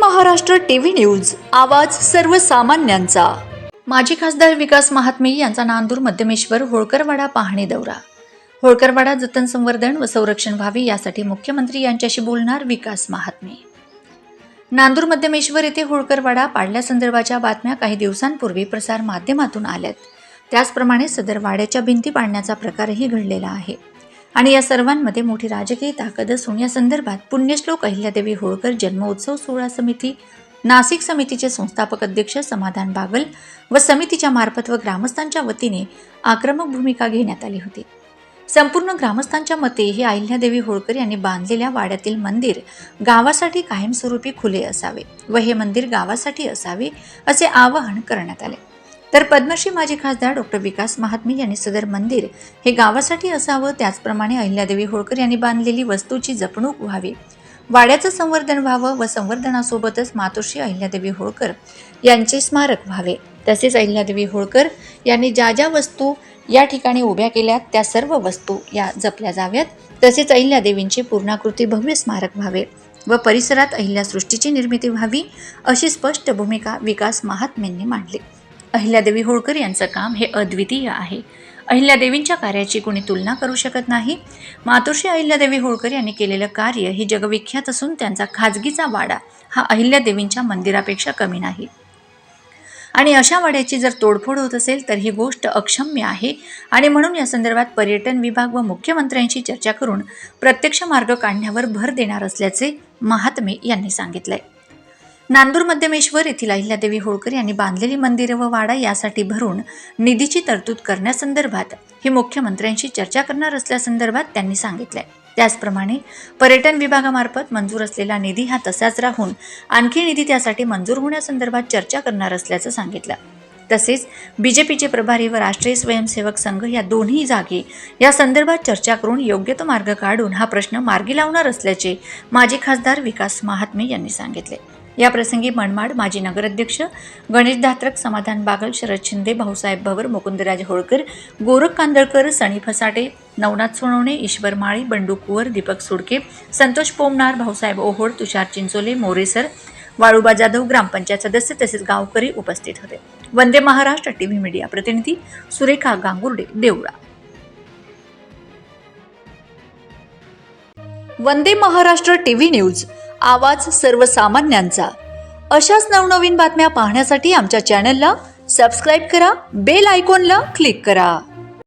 Maharashtra TV news आवाज सर्वसामान्यांचा. माजी खासदार विकास महात्मे यांचा नांदूर मध्यमेश्वर होळकरवाडा पाहणी दौरा. होळकरवाडा जतन संवर्धन व संरक्षण व्हावे यासाठी मुख्यमंत्री यांच्याशी बोलणार विकास महात्मे. नांदूर मध्यमेश्वर येथे होळकरवाडा पाडल्यासंदर्भाच्या बातम्या काही दिवसांपूर्वी प्रसार माध्यमातून आल्यात. त्याचप्रमाणे सदर वाड्याच्या भिंती पाडण्याचा प्रकारही घडलेला आहे. आणि या सर्वांमध्ये मोठी राजकीय ताकद असून या संदर्भात पुण्यश्लोक अहिल्यादेवी होळकर जन्मोत्सव सोहळा समिती नाशिक समितीचे संस्थापक अध्यक्ष समाधान बागल व समितीच्या मार्फत व ग्रामस्थांच्या वतीने आक्रमक भूमिका घेण्यात आली होती. संपूर्ण ग्रामस्थांच्या मते हे अहिल्यादेवी होळकर यांनी बांधलेल्या वाड्यातील मंदिर गावासाठी कायमस्वरूपी खुले असावे व हे मंदिर गावासाठी असावे असे आवाहन करण्यात आले. तर पद्मश्री माजी खासदार डॉक्टर विकास महात्मे यांनी सदर मंदिर हे गावासाठी असावं त्याचप्रमाणे अहिल्यादेवी होळकर यांनी बांधलेली वस्तूची जपणूक व्हावी. वाड्याचं संवर्धन व्हावं व संवर्धनासोबतच मातोश्री अहिल्यादेवी होळकर यांचे स्मारक व्हावे. तसेच अहिल्यादेवी होळकर यांनी ज्या ज्या वस्तू या ठिकाणी उभ्या केल्यात त्या सर्व वस्तू या जपल्या जाव्यात. तसेच अहिल्यादेवींची पूर्णाकृती भव्य स्मारक व्हावे व परिसरात अहिल्यासृष्टीची निर्मिती व्हावी अशी स्पष्ट भूमिका विकास महात्म्यांनी मांडली. अहिल्यादेवी होळकर यांचं काम हे अद्वितीय आहे. अहिल्यादेवींच्या कार्याची कोणी तुलना करू शकत नाही. मातोश्री अहिल्यादेवी होळकर यांनी केलेलं कार्य हे जगविख्यात असून त्यांचा खाजगीचा वाडा हा अहिल्यादेवींच्या मंदिरापेक्षा कमी नाही. आणि अशा वाड्याची जर तोडफोड होत असेल तर ही गोष्ट अक्षम्य आहे. आणि म्हणून या संदर्भात पर्यटन विभाग व मुख्यमंत्र्यांशी चर्चा करून प्रत्यक्ष मार्ग काढण्यावर भर देणार असल्याचे महात्मे यांनी सांगितलंय. नांदूर मध्यमेश्वर येथील अहिल्यादेवी होळकर यांनी बांधलेली मंदिरं व वाडा यासाठी भरून निधीची तरतूद करण्यासंदर्भात हे मुख्यमंत्र्यांशी चर्चा करणार असल्यासंदर्भात त्यांनी सांगितलंय. त्याचप्रमाणे पर्यटन विभागामार्फत मंजूर असलेला निधी हा तसाच राहून आणखी निधी त्यासाठी मंजूर होण्यासंदर्भात चर्चा करणार असल्याचं सांगितलं. तसेच बी जे पीचे प्रभारी व राष्ट्रीय स्वयंसेवक संघ या दोन्ही जागी या संदर्भात चर्चा करून योग्य तो मार्ग काढून हा प्रश्न मार्गी लावणार असल्याचे माजी खासदार विकास महात्मे यांनी सांगितले. याप्रसंगी मनमाड माजी नगराध्यक्ष गणेश धात्रक समाधान बागल शरद शिंदे भाऊसाहेब भवर मुकुंदराज होळकर गोरख कांदळकर सणी फसाटे नवनाथ सोनवणे ईश्वर माळी बंडू कुवर दीपक सुडके संतोष पोमनार भाऊसाहेब ओहोड तुषार चिंचोले मोरेसर वाळूबा जाधव ग्रामपंचायत सदस्य तसेच गावकरी उपस्थित होते. वंदे महाराष्ट्र टीव्ही मीडिया प्रतिनिधी सुरेखा गांगुर्डे देवळा. वंदे महाराष्ट्र टीव्ही न्यूज आवाज सर्वसामान्यांचा. अशाच नवनवीन बातम्या पाहण्यासाठी आमच्या चॅनलला सबस्क्राईब करा बेल आयकॉनला क्लिक करा.